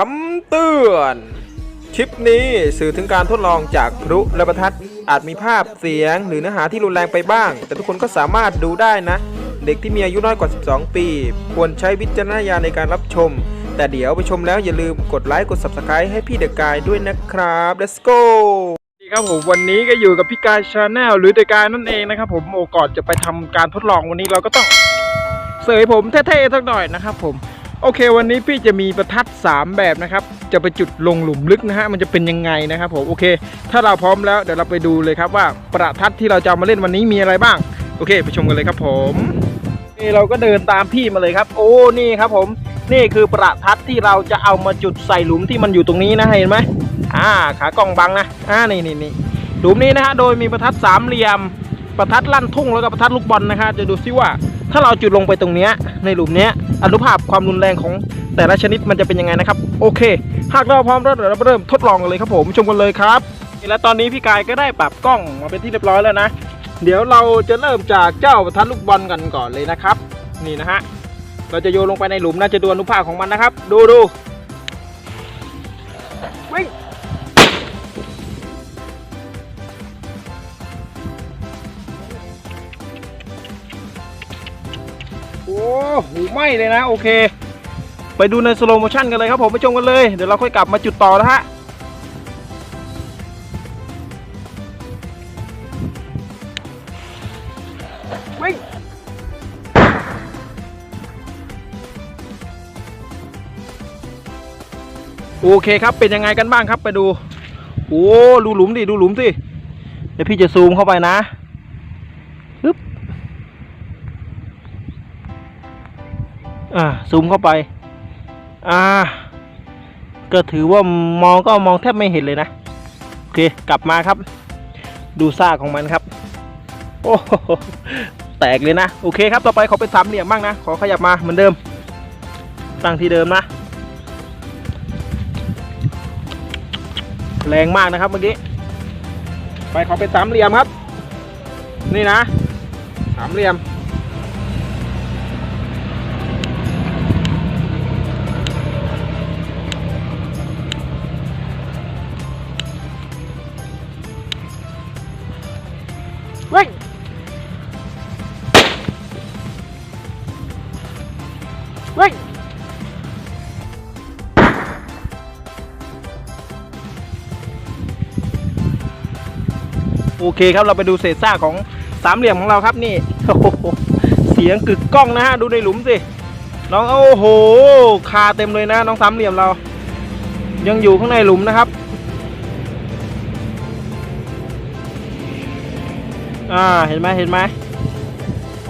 คำเตือน คลิปนี้สื่อถึงการทดลองจากพลุและประทัดอาจมีภาพเสียงหรือเนื้อหาที่รุนแรงไปบ้าง แต่ทุกคนก็สามารถดูได้นะ เด็กที่มีอายุน้อยกว่า 12 ปี ควรใช้วิจารณญาณในการรับชม แต่เดี๋ยวไปชมแล้วอย่าลืมกดไลค์กด Subscribe ให้พี่เดอะกายด้วยนะครับ let's go สวัสดีครับผมวันนี้ก็อยู่กับพี่กายชาแนลหรือเดอะกายนั่นเองนะครับผมโอก่อนจะไปทำการทดลองวันนี้เราก็ต้องเสยผมเท่ๆสักหน่อยนะครับผม โอเค วันนี้พี่จะมีประทัด 3 แบบนะครับ จะไปจุดลงหลุมลึกนะฮะมันจะเป็นยังไงนะครับผมโอเค ถ้าเราพร้อมแล้วเดี๋ยวเราไปดูเลยครับว่าประทัดที่เราจะมาเล่นวันนี้มีอะไรบ้าง โอเค ไปชมกันเลยครับผมนี่เราก็เดินตามพี่มาเลยครับ โอ้นี่ครับผม นี่คือประทัดที่เราจะเอามาจุดใส่หลุมที่มันอยู่ตรงนี้นะเห็นไหมอ่าขากล้องบังนะอ่านี่นี่นี่หลุมนี้นะฮะโดยมีประทัดสามเหลี่ยม ประทัดลั่นทุ่งแล้วก็ประทัดลูกบอลนะฮะจะดูซิว่า ถ้าเราจุดลงไปตรงนี้ในหลุมนี้อนุภาพความรุนแรงของแต่ละชนิดมันจะเป็นยังไงนะครับ โอเค หากเราพร้อมแล้วเดี๋ยวเราเริ่มทดลองกันเลยครับผมชมกันเลยครับและตอนนี้พี่กายก็ได้ปรับกล้องมาเป็นที่เรียบร้อยแล้วนะ เดี๋ยวเราจะเริ่มจากเจ้าประทัดลูกบอลกันก่อนเลยนะครับ นี่นะฮะเราจะโยนลงไปในหลุมน่าจะดูอนุภาพของมันนะครับ ดูดู โอ้โหไหมเลยนะ โอเค ไปดูในสโลโมชั่นกันเลยครับผมไปชมกันเลย เดี๋ยวเราค่อยกลับมาจุดต่อนะฮะวิ่งโอเคครับเป็นยังไงกันบ้างครับไปดู โอ้ดูหลุมดิดูหลุมสิเดี๋ยวพี่จะซูมเข้าไปนะ อ่าซูมเข้าไป อ่า ก็ถือว่ามองก็มองแทบไม่เห็นเลยนะ โอเค กลับมาครับ ดูซากของมันครับ โอ้โหแตกเลยนะ โอเคครับ ต่อไปขอเป็นสามเหลี่ยมบ้างนะ ขอขยับมาเหมือนเดิม ตั้งที่เดิมนะ แรงมากนะครับเมื่อกี้ ไปขอเป็นสามเหลี่ยมครับ นี่นะ สามเหลี่ยม วิ่งโอเคครับเราไปดูเศษซากของสามเหลี่ยมของเราครับนี่เสียงกึกก้องนะฮะดูในหลุมสิน้องโอ้โหคาเต็มเลยนะน้องสามเหลี่ยมเรา ยังอยู่ข้างในหลุมนะครับอ่าเห็นไหมเห็นไหม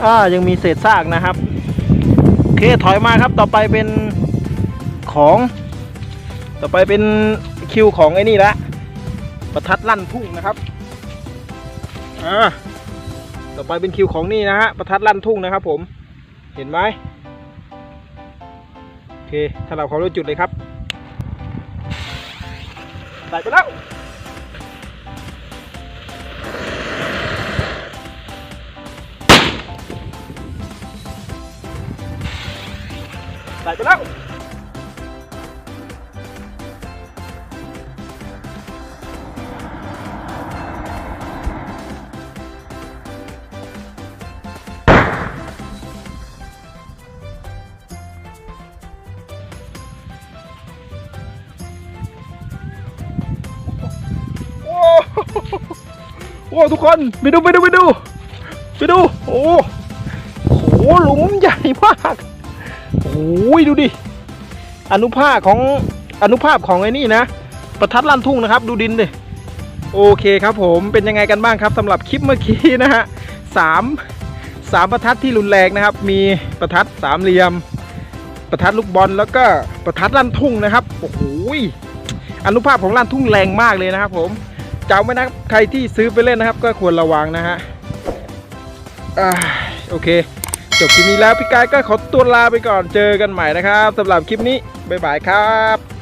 อ่ายังมีเศษซากนะครับ เคถอยมาครับต่อไปเป็นของ ต่อไปเป็นคิวของไอ้นี่ละประทัดลั่นทุ่งนะครับอ่าต่อไปเป็นคิวของนี่นะฮะประทัดลั่นทุ่งนะครับ ผมเห็นไหมโอเคถ้าเราเขารู้จุดเลยครับใส่ไปแล้ว ไปแล้วโอ้โหโอ้ทุกคนไปดูไปดูไปดูไปดู โอ้โหหลุมใหญ่มาก โอ้ยดูดิ อนุภาคของอนุภาพของไอ้นี่นะ ประทัดลั่นทุ่งนะครับ ดูดินดิ โอเคครับผมเป็นยังไงกันบ้างครับสำหรับคลิปเมื่อกี้นะฮะสามสามประทัดที่รุนแรงนะครับ มีประทัดสามเหลี่ยม ประทัดลูกบอลแล้วก็ประทัดลั่นทุ่งนะครับ โอ้โหอนุภาพของลั่นทุ่งแรงมากเลยนะครับ ผมจำไว้นะใครที่ซื้อไปเล่นนะครับ ก็ควรระวังนะฮะอ่าโอเค จบคลิปนี้แล้วพี่กายก็ขอตัวลาไปก่อนเจอกันใหม่นะครับสำหรับคลิปนี้บ๊ายบายครับ